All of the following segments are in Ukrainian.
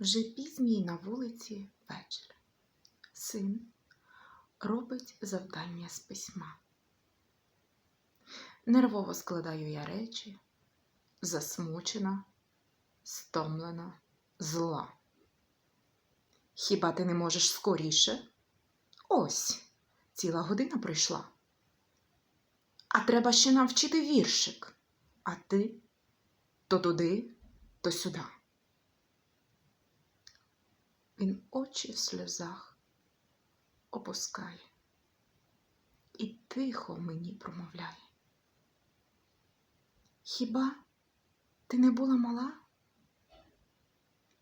Вже пізній на вулиці вечір. Син робить завдання з письма. Нервово складаю я речі, засмучена, стомлена, зла. Хіба ти не можеш скоріше? Ось, ціла година пройшла. А треба ще навчити віршик. А ти то туди, то сюди. Він очі в сльозах опускає і тихо мені промовляє. Хіба ти не була мала,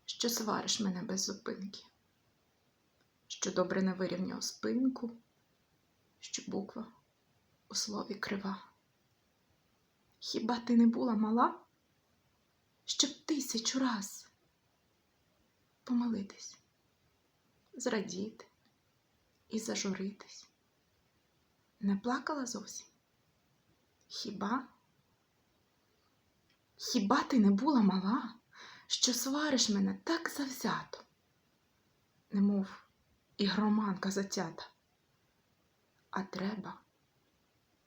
що свариш мене без зупинки, що добре не вирівняв спинку, що буква у слові крива? Хіба ти не була мала, щоб тисячу раз помолитись, зрадіти і зажуритись? Не плакала зовсім? Хіба? Хіба ти не була мала, що свариш мене так завзято, немов ігроманка затята, а треба,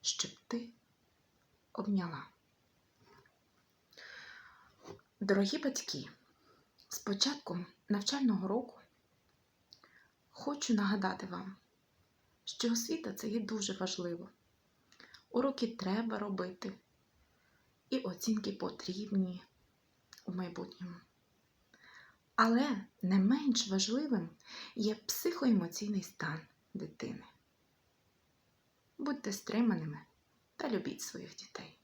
щоб ти обняла. Дорогі батьки, з початком навчального року хочу нагадати вам, що освіта це є дуже важливо. Уроки треба робити, і оцінки потрібні у майбутньому. Але не менш важливим є психоемоційний стан дитини. Будьте стриманими та любіть своїх дітей.